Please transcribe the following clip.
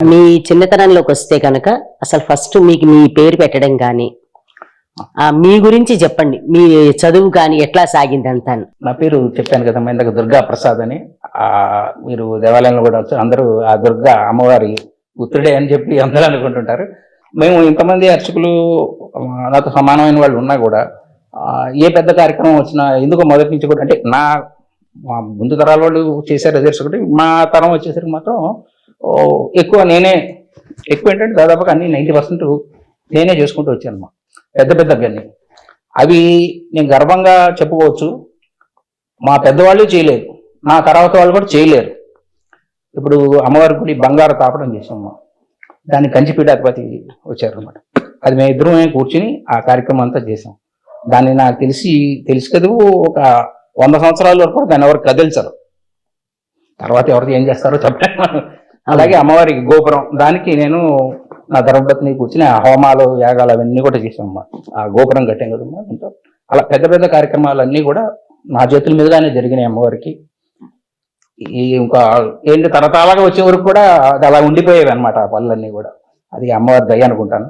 మీ చిన్నతనంలోకి వస్తే కనుక అసలు ఫస్ట్ మీకు మీ పేరు పెట్టడం కానీ మీ గురించి చెప్పండి. మీ చదువు కానీ ఎట్లా సాగింది అంతాను నా పేరు చెప్పాను కదా ఇందాక దుర్గా ప్రసాద్ అని. మీరు దేవాలయంలో కూడా వచ్చారు. అందరూ ఆ దుర్గా అమ్మవారి పుత్రుడే అని చెప్పి అందరూ అనుకుంటుంటారు. మేము ఇంతమంది అర్చకులు నాతో సమానమైన వాళ్ళు ఉన్నా కూడా ఏ పెద్ద కార్యక్రమం వచ్చినా ఎందుకో మొదటి నుంచి కూడా అంటే నా ముందు తరాల వాళ్ళు చేశారు అదే మా తరం వచ్చేసరికి మాత్రం ఎక్కువ నేనే ఎక్కువ ఏంటంటే దాదాపుగా అన్ని నైంటీ పర్సెంట్ నేనే చేసుకుంటూ వచ్చాను మా పెద్ద పెద్ద అన్ని అవి నేను గర్వంగా చెప్పుకోవచ్చు. మా పెద్దవాళ్ళు చేయలేరు నా తర్వాత వాళ్ళు కూడా చేయలేరు. ఇప్పుడు అమ్మవారి గుడి బంగారు తాపడం చేసాము దాన్ని కంచిపీఠాధిపతి వచ్చారనమాట అది మేము ఇద్దరమే కూర్చుని ఆ కార్యక్రమం అంతా చేసాం దాన్ని నాకు తెలిసి తెలిసి కదా ఒక వంద సంవత్సరాల వరకు దాన్ని ఎవరు కదిల్చరు. తర్వాత ఎవరిది ఏం చేస్తారో చెప్పలేము. అలాగే అమ్మవారికి గోపురం. దానికి నేను నా ధర్మపత్ని కూర్చుని ఆ హోమాలు యాగాలు అవన్నీ కూడా చేసాం ఆ గోపురం కట్టాం కదమ్మా దాంతో. అలా పెద్ద పెద్ద కార్యక్రమాలన్నీ కూడా నా చేతుల మీదుగానే జరిగినాయి అమ్మవారికి. ఈ ఇంకా ఏంటి తరతరాలుగా వచ్చే వరకు కూడా అది అలా ఉండిపోయేవి అనమాట ఆ పనులన్నీ కూడా. అది అమ్మవారి దయ అనుకుంటాను.